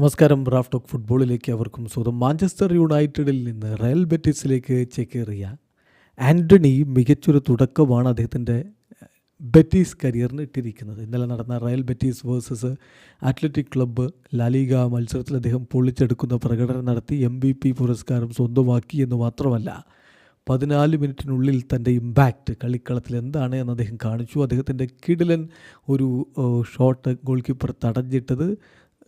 നമസ്കാരം റാഫ് ഫുട്ബോളിലേക്ക് അവർക്കും സ്വന്തം മാഞ്ചസ്റ്റർ യുണൈറ്റഡിൽ നിന്ന് റയൽ ബെറ്റിസിലേക്ക് ചേക്കേറിയ ആന്റണി മികച്ചൊരു തുടക്കമാണ് അദ്ദേഹത്തിന്റെ ബെറ്റീസ് കരിയറിന് ഇട്ടിരിക്കുന്നത്. ഇന്നലെ നടന്ന Real Betis versus Athletic Club La Liga മത്സരത്തിൽ അദ്ദേഹം പൊളിച്ചെടുക്കുന്ന പ്രകടനം നടത്തി എം വി പി പുരസ്കാരം സ്വന്തമാക്കി എന്ന് മാത്രമല്ല പതിനാല് മിനിറ്റിനുള്ളിൽ തന്റെ ഇമ്പാക്റ്റ് കളിക്കളത്തിൽ എന്താണ് എന്ന് അദ്ദേഹം കാണിച്ചു. അദ്ദേഹത്തിന്റെ കിടിലൻ ഒരു ഷോട്ട് ഗോൾ കീപ്പർ തടഞ്ഞിട്ടത്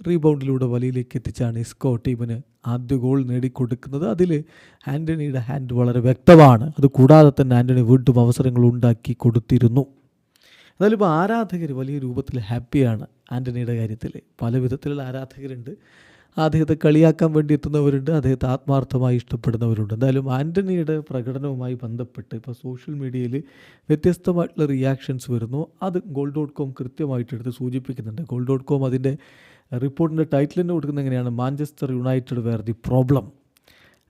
റീബൗണ്ടിലൂടെ വലയിലേക്ക് എത്തിച്ചാണ് ഇസ്കോ ടീമിന് ആദ്യ ഗോൾ നേടിക്കൊടുക്കുന്നത്. അതിൽ ആന്റണിയുടെ ഹാൻഡ് വളരെ വ്യക്തമാണ്. അത് കൂടാതെ തന്നെ ആന്റണി വീണ്ടും അവസരങ്ങൾ ഉണ്ടാക്കി കൊടുത്തിരുന്നു. എന്നാലും ഇപ്പോൾ ആരാധകർ വലിയ രൂപത്തിൽ ഹാപ്പിയാണ് ആന്റണിയുടെ കാര്യത്തിൽ പല വിധത്തിലുള്ള ആരാധകരുണ്ട്. അദ്ദേഹത്തെ കളിയാക്കാൻ വേണ്ടി എത്തുന്നവരുണ്ട് അദ്ദേഹത്തെ ആത്മാർത്ഥമായി ഇഷ്ടപ്പെടുന്നവരുണ്ട്. എന്തായാലും ആന്റണിയുടെ പ്രകടനവുമായി ബന്ധപ്പെട്ട് ഇപ്പോൾ സോഷ്യൽ മീഡിയയിൽ വ്യത്യസ്തമായിട്ടുള്ള റിയാക്ഷൻസ് വരുന്നു. അത് ഗോൾഡ് ഡോട്ട് കോം കൃത്യമായിട്ട് എടുത്ത് സൂചിപ്പിക്കുന്നുണ്ട്. ഗോൾഡ് ഡോട്ട് കോം അതിന്റെ റിപ്പോർട്ടിന്റെ ടൈറ്റിൽ തന്നെ കൊടുക്കുന്നത് എങ്ങനെയാണ്? Manchester United where the problem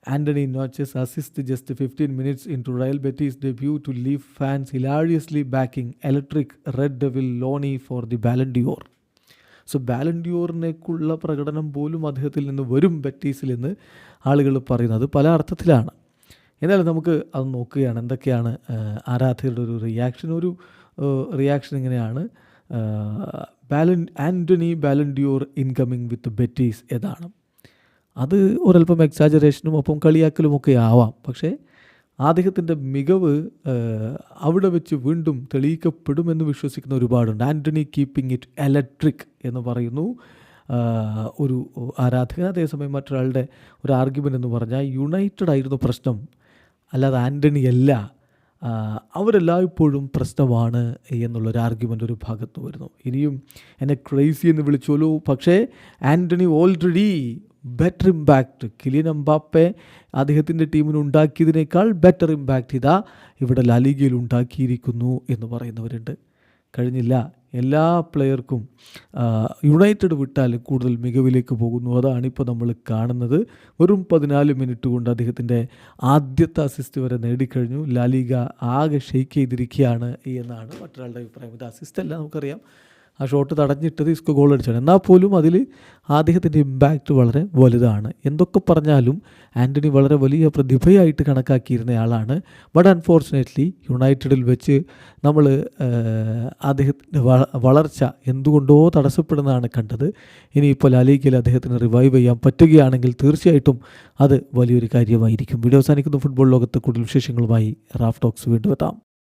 Antony notches assist just 15 minutes into Real Betis debut to leave fans backing backing electric red devil loanee for the d'Or. So ബാലൻഡിയോറിനേക്കുള്ള പ്രകടനം പോലും അദ്ദേഹത്തിൽ നിന്ന് വരും ബെറ്റീസിൽ നിന്ന് ആളുകൾ പറയുന്നത് പല അർത്ഥത്തിലാണ്. എന്നാലും നമുക്ക് അത് നോക്കുകയാണ് എന്തൊക്കെയാണ് ആരാധകരുടെ ഒരു റിയാക്ഷൻ ഒരു റിയാക്ഷൻ ഇങ്ങനെയാണ്. ബാലൻ ആന്റണി ബാലൻഡ്യൂർ ഇൻകമ്മിങ് വിത്ത് ബെറ്റീസ് ഏതാണ്? അത് ഒരല്പം എക്സാജറേഷനും ഒപ്പം കളിയാക്കലുമൊക്കെ ആവാം. പക്ഷേ അദ്ദേഹത്തിന്റെ മികവ് അവിടെ വെച്ച് വീണ്ടും തെളിയിക്കപ്പെടുമെന്ന് വിശ്വസിക്കുന്ന ഒരുപാടുണ്ട്. ആന്റണി കീപ്പിംഗ് ഇറ്റ് എലക്ട്രിക് എന്ന് പറയുന്നു. ഒരു ആരാധകൻ അതേസമയം മറ്റൊരാളുടെ ഒരു ആർഗ്യുമെന്റ് എന്ന് പറഞ്ഞാൽ യുണൈറ്റഡ് ആയിരുന്നു പ്രശ്നം. അല്ലാതെ ആന്റണി അല്ല. അവരെല്ലായ്പ്പോഴും പ്രശ്നമാണ് എന്നുള്ളൊരു ആർഗ്യുമെന്റ് ഒരു ഭാഗത്ത് വരുന്നു. ഇനിയും എന്നെ ക്രേസി എന്ന് വിളിച്ചോളൂ. പക്ഷേ Antony already better impact Kylian Mbappe അദ്ദേഹത്തിന്റെ ടീമിന് ഉണ്ടാക്കിയതിനേക്കാൾ ബെറ്റർ ഇമ്പാക്റ്റ് ഇതാ ഇവിടെ ലാലിഗയിൽ ഉണ്ടാക്കിയിരിക്കുന്നു എന്ന് പറയുന്നവരുണ്ട്. കഴിഞ്ഞില്ല എല്ലാ പ്ലെയർക്കും യുണൈറ്റഡ് വിട്ടാൽ കൂടുതൽ മികവിലേക്ക് പോകുന്നു. അതാണ് ഇപ്പോൾ നമ്മൾ കാണുന്നത്. വെറും പതിനാല് മിനിറ്റ് കൊണ്ട് അദ്ദേഹത്തിന്റെ ആദ്യത്തെ അസിസ്റ്റ് വരെ നേടിക്കഴിഞ്ഞു. ലാലിഗ ആകെ ഷെയ്ക്ക് ചെയ്തിരിക്കുകയാണ് എന്നാണ് മറ്റൊരാളുടെ അഭിപ്രായം. ഇത് അസിസ്റ്റ് അല്ല നമുക്കറിയാം. ആ ഷോട്ട് തടഞ്ഞിട്ടത് ഇസ്കോ ഗോൾ അടിച്ചാണ്. എന്നാൽ പോലും അതിൽ അദ്ദേഹത്തിന്റെ ഇമ്പാക്റ്റ് വളരെ വലുതാണ്. എന്തൊക്കെ പറഞ്ഞാലും ആന്റണി വളരെ വലിയ പ്രതിഭയായിട്ട് കണക്കാക്കിയിരുന്നയാളാണ്. ബട്ട് അൺഫോർച്ചുനേറ്റ്ലി യുണൈറ്റഡിൽ വെച്ച് നമ്മൾ അദ്ദേഹത്തിന്റെ വളർച്ച എന്തുകൊണ്ടോ തടസ്സപ്പെടുന്നതാണ് കണ്ടത്. ഇനിയിപ്പോൾ ലാലിഗയിൽ അദ്ദേഹത്തിന് റിവൈവ് ചെയ്യാൻ പറ്റുകയാണെങ്കിൽ തീർച്ചയായിട്ടും അത് വലിയൊരു കാര്യമായിരിക്കും. വീഡിയോ അവസാനിക്കുന്ന. ഫുട്ബോൾ ലോകത്ത് കൂടുതൽ വിശേഷങ്ങളുമായി റാഫ് ടോക്സ് വീണ്ടും എത്താം.